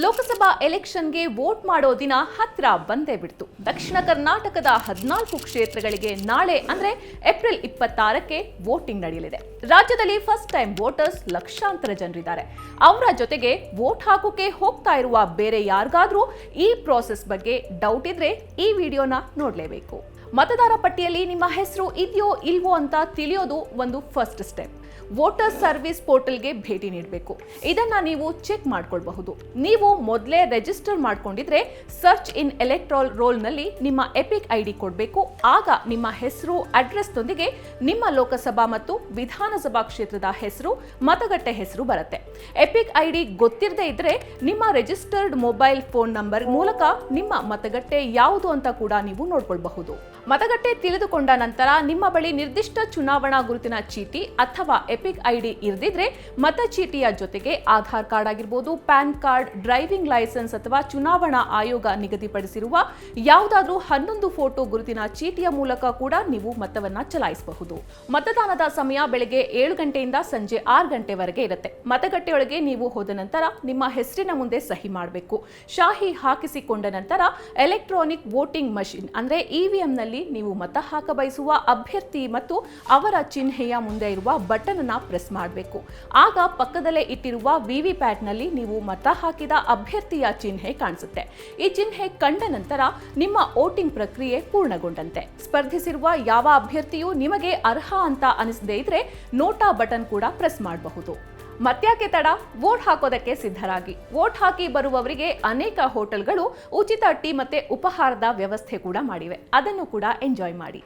ಲೋಕಸಭಾ ಎಲೆಕ್ಷನ್ಗೆ ವೋಟ್ ಮಾಡೋ ದಿನ ಹತ್ರ ಬಂದೇ ಬಿಡ್ತು. ದಕ್ಷಿಣ ಕರ್ನಾಟಕದ ಹದಿನಾಲ್ಕು ಕ್ಷೇತ್ರಗಳಿಗೆ ನಾಳೆ ಅಂದ್ರೆ ಏಪ್ರಿಲ್ ಇಪ್ಪತ್ತಾರಕ್ಕೆ ವೋಟಿಂಗ್ ನಡೆಯಲಿದೆ. ರಾಜ್ಯದಲ್ಲಿ ಫಸ್ಟ್ ಟೈಮ್ ವೋಟರ್ಸ್ ಲಕ್ಷಾಂತರ ಜನರಿದ್ದಾರೆ. ಅವರ ಜೊತೆಗೆ ವೋಟ್ ಹಾಕೋಕೆ ಹೋಗ್ತಾ ಇರುವ ಬೇರೆ ಯಾರಿಗಾದ್ರೂ ಈ ಪ್ರೋಸೆಸ್ ಬಗ್ಗೆ ಡೌಟ್ ಇದ್ರೆ ಈ ವಿಡಿಯೋನ ನೋಡಲೇಬೇಕು. ಮತದಾರ ಪಟ್ಟಿಯಲ್ಲಿ ನಿಮ್ಮ ಹೆಸರು ಇದೆಯೋ ಇಲ್ವೋ ಅಂತ ತಿಳಿಯೋದು ಒಂದು ಫಸ್ಟ್ ಸ್ಟೆಪ್ ವೋಟರ್ ಸರ್ವಿಸ್ ಪೋರ್ಟಲ್ಗೆ ಭೇಟಿ ನೀಡಬೇಕು. ಇದನ್ನ ನೀವು ಚೆಕ್ ಮಾಡ್ಕೊಳ್ಬಹುದು. ನೀವು ಮೊದಲೇ ರಿಜಿಸ್ಟರ್ ಮಾಡ್ಕೊಂಡಿದ್ರೆ ಸರ್ಚ್ ಇನ್ ಎಲೆಕ್ಟ್ರಾಲ್ ರೋಲ್ನಲ್ಲಿ ನಿಮ್ಮ ಎಪಿಕ್ ಐ ಡಿ ಕೊಡಬೇಕು. ಆಗ ನಿಮ್ಮ ಹೆಸರು ಅಡ್ರೆಸ್ನೊಂದಿಗೆ ನಿಮ್ಮ ಲೋಕಸಭಾ ಮತ್ತು ವಿಧಾನಸಭಾ ಕ್ಷೇತ್ರದ ಹೆಸರು, ಮತಗಟ್ಟೆ ಹೆಸರು ಬರುತ್ತೆ. ಎಪಿಕ್ ಐ ಡಿ ಗೊತ್ತಿರದೇ ಇದ್ರೆ ನಿಮ್ಮ ರಿಜಿಸ್ಟರ್ಡ್ ಮೊಬೈಲ್ ಫೋನ್ ನಂಬರ್ ಮೂಲಕ ನಿಮ್ಮ ಮತಗಟ್ಟೆ ಯಾವುದು ಅಂತ ಕೂಡ ನೀವು ನೋಡ್ಕೊಳ್ಬಹುದು. ಮತಗಟ್ಟೆ ತಿಳಿದುಕೊಂಡ ನಂತರ ನಿಮ್ಮ ಬಳಿ ನಿರ್ದಿಷ್ಟ ಚುನಾವಣಾ ಗುರುತಿನ ಚೀಟಿ ಅಥವಾ ಎಪಿಕ್ ಐಡಿ ಇರದಿದ್ರೆ ಮತಚೀಟಿಯ ಜೊತೆಗೆ ಆಧಾರ್ ಕಾರ್ಡ್ ಆಗಿರ್ಬೋದು, ಪ್ಯಾನ್ ಕಾರ್ಡ್, ಡ್ರೈವಿಂಗ್ ಲೈಸೆನ್ಸ್ ಅಥವಾ ಚುನಾವಣಾ ಆಯೋಗ ನಿಗದಿಪಡಿಸಿರುವ ಯಾವುದಾದ್ರೂ ಹನ್ನೊಂದು ಫೋಟೋ ಗುರುತಿನ ಚೀಟಿಯ ಮೂಲಕ ಕೂಡ ನೀವು ಮತವನ್ನ ಚಲಾಯಿಸಬಹುದು. ಮತದಾನದ ಸಮಯ ಬೆಳಗ್ಗೆ ಏಳು ಗಂಟೆಯಿಂದ ಸಂಜೆ ಆರು ಗಂಟೆವರೆಗೆ ಇರುತ್ತೆ. ಮತಗಟ್ಟೆಯೊಳಗೆ ನೀವು ಹೋದ ನಂತರ ನಿಮ್ಮ ಹೆಸರಿನ ಮುಂದೆ ಸಹಿ ಮಾಡಬೇಕು. ಶಾಹಿ ಹಾಕಿಸಿಕೊಂಡ ನಂತರ ಎಲೆಕ್ಟ್ರಾನಿಕ್ ವೋಟಿಂಗ್ ಮಷಿನ್ ಅಂದ್ರೆ ಇವಿಎಂ ನೀವು ಮತ ಹಾಕ ಬಯಸುವ ಅಭ್ಯರ್ಥಿ ಮತ್ತು ಅವರ ಚಿಹ್ನೆಯ ಮುಂದೆ ಇರುವ ಬಟನ್ ಅನ್ನು ಪ್ರೆಸ್ ಮಾಡಬೇಕು. ಆಗ ಪಕ್ಕದಲ್ಲೇ ಇಟ್ಟಿರುವ ವಿವಿ ಪ್ಯಾಟ್ನಲ್ಲಿ ನೀವು ಮತ ಹಾಕಿದ ಅಭ್ಯರ್ಥಿಯ ಚಿಹ್ನೆ ಕಾಣಿಸುತ್ತೆ. ಈ ಚಿಹ್ನೆ ಕಂಡ ನಂತರ ನಿಮ್ಮ ವೋಟಿಂಗ್ ಪ್ರಕ್ರಿಯೆ ಪೂರ್ಣಗೊಂಡಂತೆ. ಸ್ಪರ್ಧಿಸಿರುವ ಯಾವ ಅಭ್ಯರ್ಥಿಯು ನಿಮಗೆ ಅರ್ಹ ಅಂತ ಅನಿಸದೇ ಇದ್ರೆ ನೋಟಾ ಬಟನ್ ಕೂಡ ಪ್ರೆಸ್ ಮಾಡಬಹುದು. ಮತ್ಯಾಕೆ ತಡ? ವೋಟ್ ಹಾಕೋದಕ್ಕೆ ಸಿದ್ಧರಾಗಿ. ವೋಟ್ ಹಾಕಿ ಬರುವವರಿಗೆ ಅನೇಕ ಹೋಟೆಲ್ಗಳು ಉಚಿತ ಟೀ ಮತ್ತೆ ಉಪಹಾರದ ವ್ಯವಸ್ಥೆ ಕೂಡ ಮಾಡಿವೆ. ಅದನ್ನು ಕೂಡ ಎಂಜಾಯ್ ಮಾಡಿ.